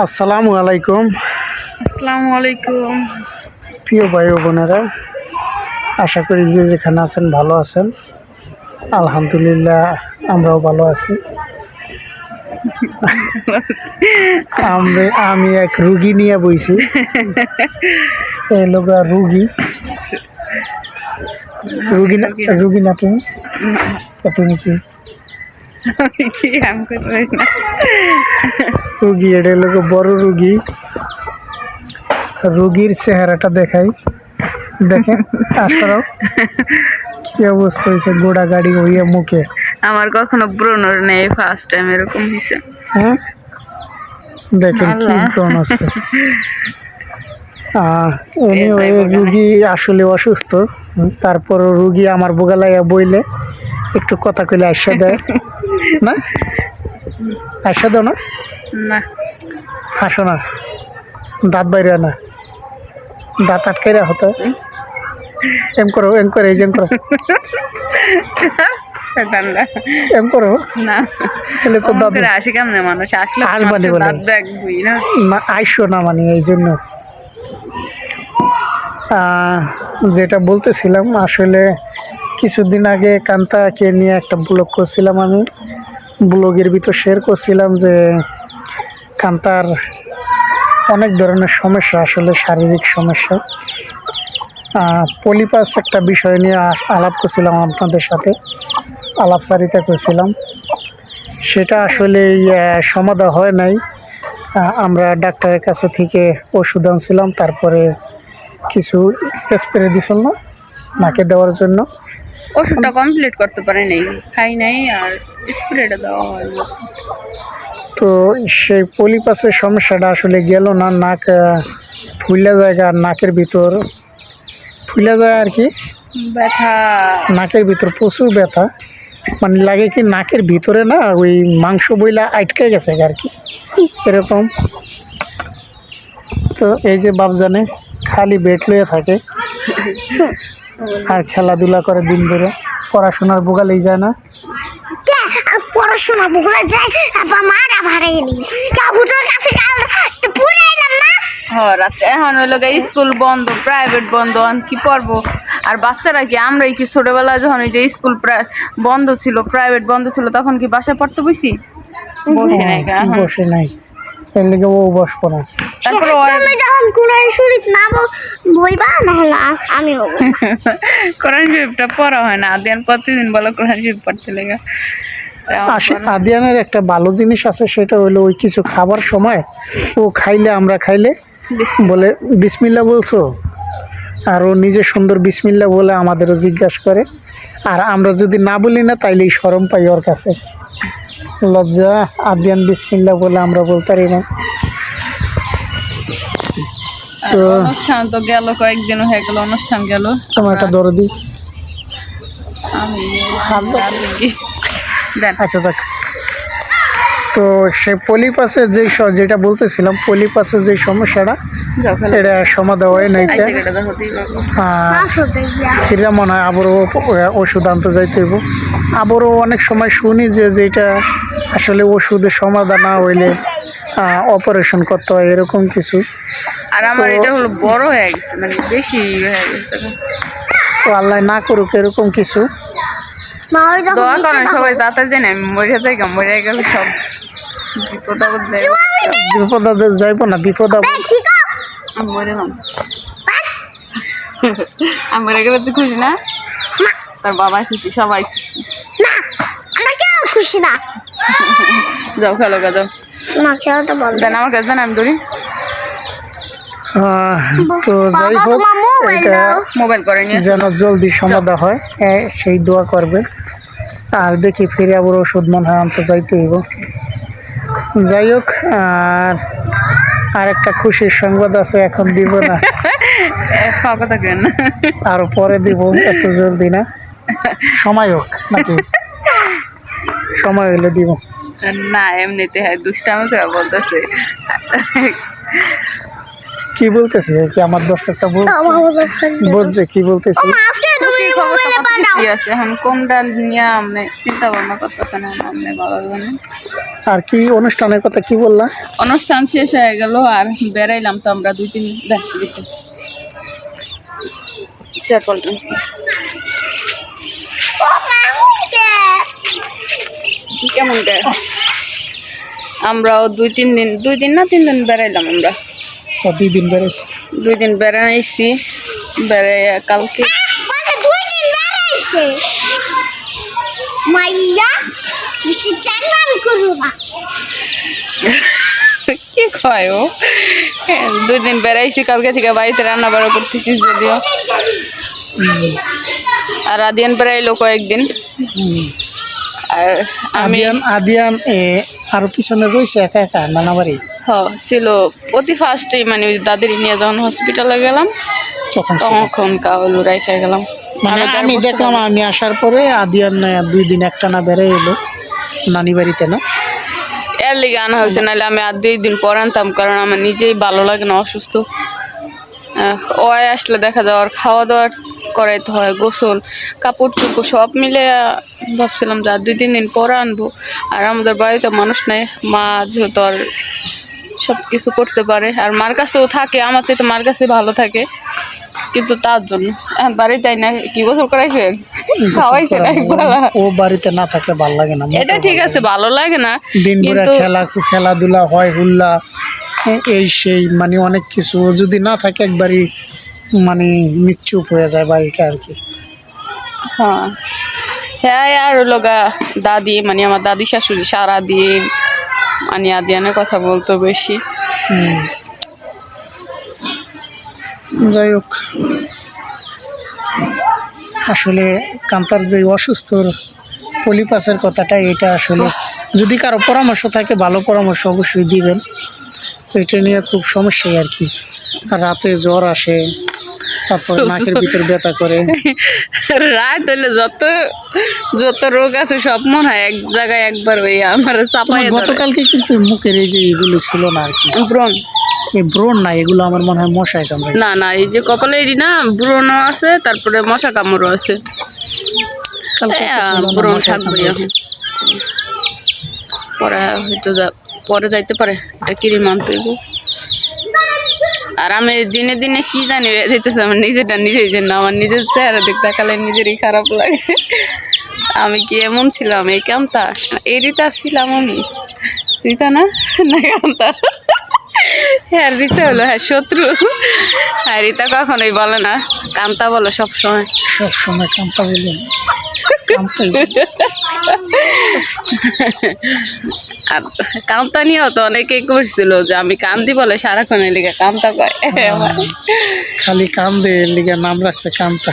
আসসালামু আলাইকুম। আসসালামু আলাইকুম। প্রিয় ভাই ও বোনেরা আশা করি যে যেখানে আছেন ভালো আছেন। আলহামদুলিল্লাহ আমরাও ভালো আছি। আমি আমি এক রুগী নিয়ে বইছি। এই লোক রুগী। রুগী না রুগী না তুমি? তুমি কি? কি আমি পারি না? রুগী এটা লোক বড় রুগী। রুগীর চেহারাটা দেখাই। দেখেন আসলে কি অবস্থা হয়েছে গোড়া গাড়ি হইয়া মুখে? আমার কখনো ব্রণর নেই ফার্স্ট টাইম এরকম হয়েছে। হ্যাঁ? দেখেন কি ব্রণ আছে। রুগী আসলে অসুস্থ। তারপর রুগী আমার বোগালাইয়া বইলে একটু কথা কইলে আশা দেয়। না? আশা দাও না? না। হাসো না। দাঁত বাইরে না। দাঁত আটকাই রাখো তো এম করো এম করো এই যে এম করো। এম করো। না। তাহলে তো দাঁত আসে কেমনে মানুষ? আসলে আর বাদে দাঁত দেখবই না? না আইসো না মানে এই জন্য। যেটা বলতেছিলাম আসলে কিছুদিন আগে কান্তাকে নিয়ে একটা ব্লগ করছিলাম আমি। ব্লগের ভিতর শেয়ার করছিলাম যে কান্তার অনেক ধরনের সমস্যা, আসলে শারীরিক সমস্যা। পলিপাস একটা বিষয় নিয়ে আলাপ করছিলাম আপনাদের সাথে, আলাপচারিতা করছিলাম। সেটা আসলে সমাধা হয় নাই। আমরা ডাক্তারের কাছে থেকে ওষুধ আনছিলাম, তারপরে কিছু স্প্রে দিছিল না, নাকে দেওয়ার জন্য। ওষুধটা কমপ্লিট করতে পারি নাই খাই নাই আর স্প্রেটা দেওয়া হয়। তো সেই পলিপাসের সমস্যাটা আসলে গেল না নাক ফুলা জায়গা আর নাকের ভিতর। ফুলা যায় আর কি? ব্যথা। নাকের ভিতর প্রচুর ব্যথা। মানে লাগে কি নাকের ভিতরে না ওই মাংস বইলা আটকে গেছে আর কি? এরকম। তো এই যে বাপ জানে খালি বেট লয়ে থাকে। আর খেলাধুলা করে দিন ধরে। পড়াশোনার বোগালেই যায় না। পড়াশোনা বলে যায়? আবার মারা ভাড়াই নি তা হুজুর কাছে কাল পুরে এলাম না? হ রাতে এখন হইল স্কুল বন্ধ প্রাইভেট বন্ধ কি পড়ব? আর বাচ্চারা কি আমরাই কি ছোটবেলায় যখন ওই যে স্কুল প্রায় বন্ধ ছিল প্রাইভেট বন্ধ ছিল তখন কি বাসায় পড়তে বসি? বসে নাই বসে নাই। এর লেগে ও বসবো না তারপরে তুমি যখন কোরআন শরীফ না বল- বলবা নাহলে আমি কোরআন শরীফটা পড়া হয় না। আদিয়ান প্রতিদিন বলো কোরআন শরীফ পড়তে লেগে। আদিয়ানের একটা ভালো জিনিস আছে সেটা হলো ওই কিছু খাবার সময় ও খাইলে আমরা খাইলে বলে বিসমিল্লা বলছো? আর ও নিজে সুন্দর বিসমিল্লা বলে আমাদেরও জিজ্ঞাসা করে। আর আমরা যদি না বলি না তাইলেই সরম পাই ওর কাছে। লজ্জা আদিয়ান বিসমিল্লা বলে আমরা বলতে পারি না। তো অনুষ্ঠান তো গেল কয়েকদিন হয়ে গেল অনুষ্ঠান গেল। তোমার একটা দরদি। আচ্ছা যাক। তো সে পলিপাসের যে যেটা বলতেছিলাম পলিপাসের যে সমস্যাটা এটা সমাধা হয় নাই এটা মনে হয় আবারও ওষুধ আনতে যাইতে হইব। আবারও অনেক সময় শুনি যে যেটা আসলে ওষুধের সমাধান না হইলে অপারেশন করতে হয় এরকম কিছু। আর আমার এটা হলো বড় হয়ে গেছে মানে বেশি হয়ে গেছে। তো আল্লাহ না করুক এরকম কিছু। মা ওই যখন দোয়া করেন সবাই তাড়াতাড়ি জানি আমি মরে যাই মরে গেলে সব বিপদ আপদ বিপদ আপদে যাইব না বিপদ আপদ। মরে গেলাম আমি মরে গেলে তুই খুশি না? তার বাবা খুশি সবাই খুশি। না আমরা কেউ খুশি না। যাও খেলো গা যাও। দেন আমার দেন আমি ধরি। তো যাই হোক এটা মোবাইল করে নিয়ে যেন জলদি সমাধা হয় সেই দোয়া করবে। আর দেখি ফিরে আবার ওষুধ মনে হয় আনতে যাইতে হইব। যাই হোক আর আর একটা খুশির সংবাদ আছে এখন দিব না। আরও পরে দিব এত জলদি না। সময় হোক নাকি? সময় হলে দিব। না এমনিতে হ্যাঁ দুষ্টামি করে বলতেছে। কি বলতেছি? কি আমার দর্শকটা বল বলছে। কি বলতেছি? আর কি অনুষ্ঠানের কথা কি বললা? অনুষ্ঠান শেষ হয়ে গেল আর বেড়াইলাম তো আমরা দুই তিন দেখ দেখি চেয়ার পাল্টান ও মামুকে কেমন দেয় আমরাও দুই তিন দিন দুই দিন না তিন দিন বেড়াইলাম আমরা। ও দুই দিন বেড়েছে দুই দিন বেড়ানো এসছি বেড়াই কালকে বলে দুই দিন বেড়াইছে? মাইয়া বেশি চান্নান করু না। কি কয় ও? হ্যাঁ, দুই দিন বেড়াইছি কালকে থেকে বাড়িতে রান্না বাড়া করতেছি যদিও। আর আদিয়ান বেড়াইলো কয়েকদিন। হুম। আর আমি আদিয়ান আদিয়ান এ আরও পিছনে রয়েছে একা একা নানা বাড়ি হ ছিল প্রতি ফার্স্টে মানে ওই দাদির নিয়ে যখন হসপিটালে গেলাম তখন তখন কাউলু রাইখা গেলাম। মানে আমি দেখলাম আমি আসার পরে আদিয়ান দুই দিন একটা না বেড়ে এলো নানি বাড়িতে না? এর লিগে আনা হয়েছে নাহলে আমি আর দুই দিন পর আনতাম কারণ আমার নিজেই ভালো লাগে না অসুস্থ। আহ, ও আয় আসলে দেখা যায় ওর খাওয়া দাওয়া করাইতে হয় গোসল কাপড় চোপড় সব মিলে ভাবছিলাম যে আর দুই তিন দিন পর আনব। আর আমাদের বাড়িতে মানুষ নেই মা যেহেতু আর সব কিছু করতে পারে। আর মার কাছেও থাকে আমার চাইতে মার কাছে ভালো থাকে। কিন্তু তার জন্য। এখন বাড়িতে আই না কি গোসল করাইছে? খাওয়াইছে না একবার। ও বাড়িতে না থাকলে ভালো লাগে না এটা ঠিক আছে ভালো লাগে না দিন খেলা খেলাধুলা হয় হুল্লা এই সেই মানে অনেক কিছু। যদি না থাকে একবারই মানে নিশ্চুপ হয়ে যায় বাড়িটা আর কি। হ্যাঁ। হ্যাঁ আর হলো গা দাদি মানে আমার দাদি শাশুড়ি সারা সারাদিন মানে আদিয়ানের কথা বলতো বেশি। যাই হোক। আসলে কান্তার যে অসুস্থর পলিপাসের কথাটা এটা আসলে যদি কারও পরামর্শ থাকে ভালো পরামর্শ অবশ্যই দিবেন। এটা নিয়ে খুব সমস্যাই আর কি। রাতে জ্বর আসে তারপর নাকের ভিতর ব্যথা করে। রাত হলে যত যত রোগ আছে সব মনে হয় এক জায়গায় একবার ওই আমার তোমার গতকালকে কিন্তু মুখের এই যে এগুলো ছিল না আর কি। ব্রণ। এই ব্রণ না এগুলো আমার মনে হয় মশায় কামড়ায় না না এই যে কপালে না ব্রণও আছে তারপরে মশা কামড়ও আছে। ব্রণ থাকবে পরে হয়তো পরে যাইতে পারে এটা কিরিম আনতে। আর আমি দিনে দিনে কি জানি দিতেছে আমার নিজেটা নিজেই জানি না আমার নিজের চেহারা দেখতে তাকালে নিজেরই খারাপ লাগে। আমি কি এমন ছিলাম? এই কামতা এই রিতা ছিলাম আমি। রীতা না? না কামতা হ্যাঁ রীতা হলো হ্যাঁ শত্রু। হ্যাঁ রিতা কখনোই বলে না। কান্তা বলো সবসময়। সব সময় কান্তা বলে বলে। আর কান্তা নিয়েও তো অনেকেই করছিল যে আমি কান্দি বলে সারাক্ষণ লিখে কান্তা কয় খালি কান্দে লিগে নাম রাখছে কান্তা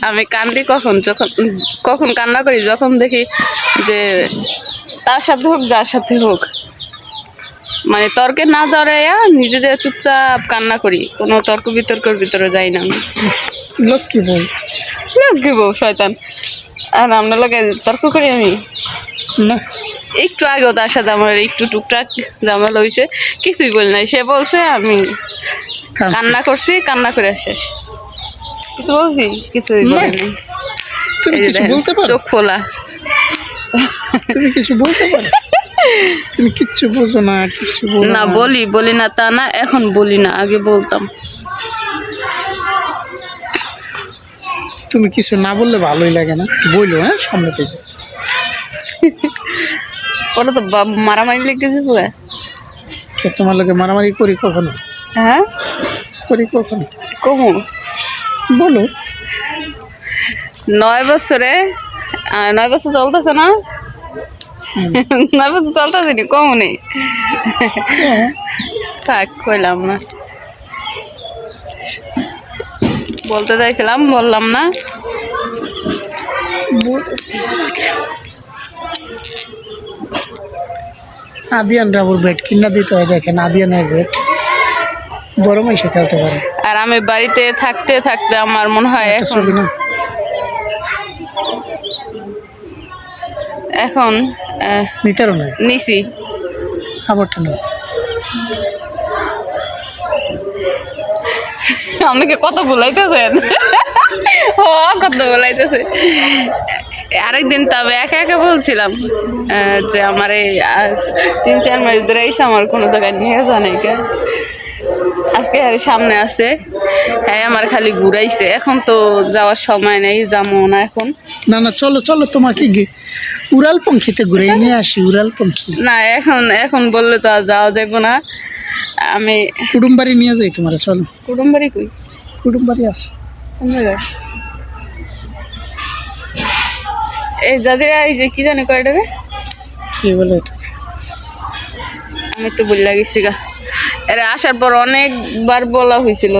আমি কান্দি কখন যখন কখন কান্না করি যখন দেখি যে তার সাথে হোক যার সাথে হোক মানে তর্কে না জড়াইয়া নিজেদের চুপচাপ কান্না করি। কোনো তর্ক বিতর্কের ভিতরে যাই না আমি। লক্ষ্মী বই লক্ষ্মী বউ শয়তান। আর আমরা লোকে তর্ক করি আমি? না। একটু আগেও তার সাথে আমার একটু টুকটাক ঝামেলা হয়েছে কিছুই বলি নাই। সে বলছে আমি কান্না করছি কান্না করে শেষ। কিছু বলছি? কিছুই বলিনি তুমি কিছু দেখেন, বলতে পারো? চোখ ফোলা তুমি কিছু বলতে পারো? তুমি কিচ্ছু বোঝো না কিচ্ছু না। বলি বলি না তা না এখন বলি না আগে বলতাম। তুমি কিছু না বললে ভালোই লাগে না। বইলো হ্যাঁ সামনে থেকে। পরে তো মারামারি লেগেছে পুরো। তো তোমার লোকে মারামারি করি কখনো? হ্যাঁ? করি কখনো? কমু বলো। নয় বছরে নয় বছর চলতেছে না? নয় বছর চলতেছে নি? কমু নেই। থাক কইলাম না। বলতে চাইছিলাম বললাম না। আদিয়ান রাবুর বেড কিনা দিতে হয় দেখেন আদিয়ানের বেড বড় মাইসে খেলতে পারে। আর আমি বাড়িতে থাকতে থাকতে আমার মনে হয় এখন এখন নিতারও নয় নিছি। আবারটা নয় আমাকে কত বলাইতেছেন? ও কত বলাইতেছে। আরেকদিন তবে একা একা বলছিলাম যে আমার এই তিন চার মাস ধরে এসে আমার কোনো জায়গায় নিয়ে যান কে। আজকে আর সামনে আছে হ্যাঁ আমার খালি ঘুরাইছে। এখন তো যাওয়ার সময় নেই যাব না এখন। না না চলো চলো তোমাকে গি- উড়াল পঙ্খিতে ঘুরে নিয়ে আসি উড়াল পঙ্খি না এখন এখন বললে তো আর যাওয়া যাবে না। আমি কুটুম বাড়ি নিয়ে যাই তোমার চলো। কুটুম বাড়ি কই কুটুম বাড়ি আছে এই যাদের এই যে কি জানি কয় কি বলে এটা? আমি তো বলে গেছি গা। এরা আসার পর অনেকবার বলা হয়েছিল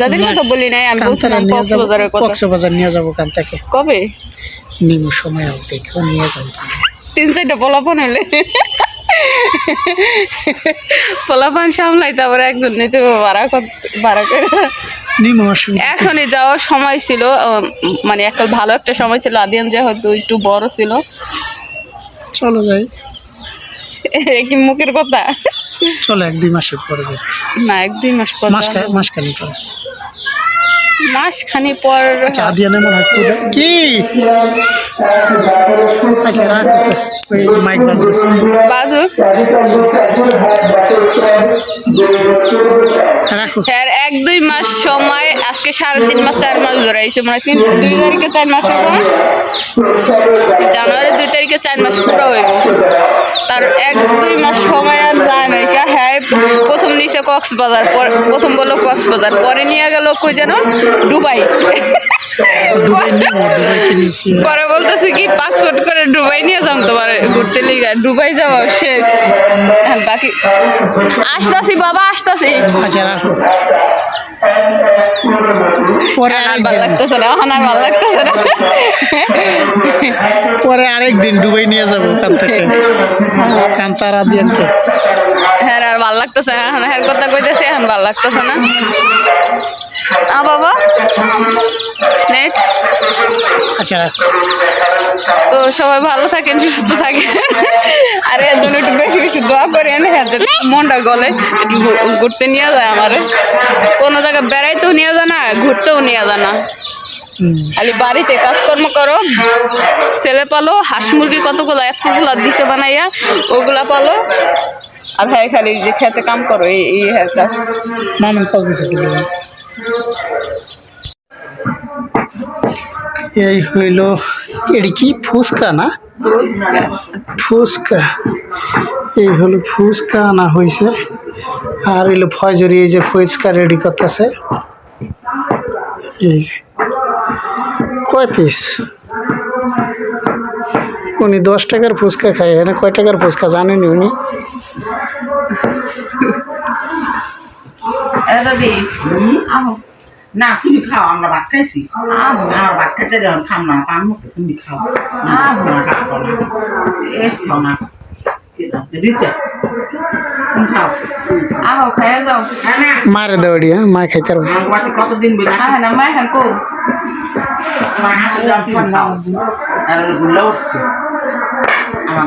যাদের কথা বলি নাই আমি বলছিলাম নিয়ে যাব কক্সবাজারের কথা। কক্সবাজার নিয়ে যাব কান্তাকে। কবে? নিমু সময় হোক দেখো নিয়ে যাব তিন চারটা পোলাপান হইলে। পোলাপান সামলাই তারপরে একজন নিতে ভাড়া ভাড়া করে। এখনই যাওয়ার সময় ছিল মানে একটা ভালো একটা সময় ছিল। আদিয়ান যে হয়তো একটু বড় ছিল। চলো যাই। কি মুখের কথা? চলো এক দুই মাসের পরে না এক দুই মাস পর মাস যাওয়া- মাসখানি পরে। মাস খানি পর মনে হয় পূজা কি? আচ্ছা রাখো ওই মাইক বাজতেছে বাজুক। স্যার এক দুই মাস সময় আজকে সাড়ে তিন মাস চার মাস ধরে আইছে মানে তিন দুই তারিখে চার মাস না? জানুয়ারি দুই তারিখে চার মাস পুরো হইব। তার এক দুই মাস সময় আর যায় না কা হ্যাঁ প্রথম নিচে কক্সবাজার পর- প্রথম বলল কক্সবাজার পরে নিয়ে গেল কই যেন? দুবাই। কিনেছি পরে বলতেছে কি পাসপোর্ট করে দুবাই নিয়ে যাম তোমার ঘুরতে লিগা। দুবাই যাওয়া শেষ। এখন বাকি আসতাছি বাবা আসতাছি। আচ্ছা রাখো। পরে ভালো লাগতেছে না এখন আর ভালো লাগতেছে না। পরে আরেকদিন দুবাই নিয়ে যাব কান থেকে। কান্তার আদিয়ানকে হ্যাঁ আর ভালো লাগতেছে না এখন হ্যাঁ কথা কইতেছে এখন ভালো লাগতেছে না। আ বাবা? নেট? আচ্ছা তো সবাই ভালো থাকেন সুস্থ থাকেন। আর এর জন্য একটু বেশি বেশি দোয়া করেন হ্যাঁ মনটা গলে একটু ঘুরতে নিয়ে যায় আমারে। কোনো জায়গায় বেড়াইতেও নিয়ে যায় না ঘুরতেও নিয়ে যায় না। খালি বাড়িতে কাজকর্ম করো ছেলে পালো হাঁস মুরগি কতগুলো এতগুলো দিশে বানাইয়া ওগুলা পালো। আর ভাই খালি যে খেতে কাম করো এই এই হ্যাঁ কাজ। মামন কল দিছে কি বলব? এই হইল, এটি কি ফুচকা না? ফুচকা। এই হলো ফুচকা আনা হয়েছে আর হইল ফজরি, এই যে ফুচকা রেডি করতেছে। এই যে, কয় পিস উনি দশ টাকার ফুচকা খায় এখানে কয় টাকার ফুচকা জানেনি উনি? দাদি না তুমি খাও আমরা ভাত খাইছি। আমার ভাত খাইতে দেন খাম না পান মুখে তুমি খাও। না খাও না খাও না আহো মারে হ্যাঁ মা খাইতে কতদিন আহ মা হ্যাঁ কো তুমি খাও। আর গুল্লা উঠছে। আমার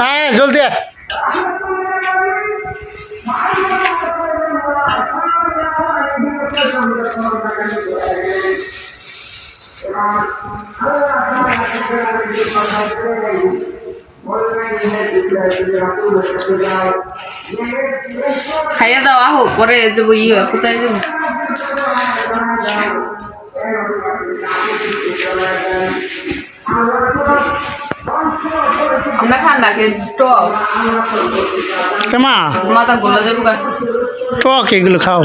হ্যাঁ জলদি। খাইয়া দাও আহো পরে যাব ইয়ে কোথায় যাব খান না কে টক। কেমা মাথা গোলা যাব টক এগুলো খাও।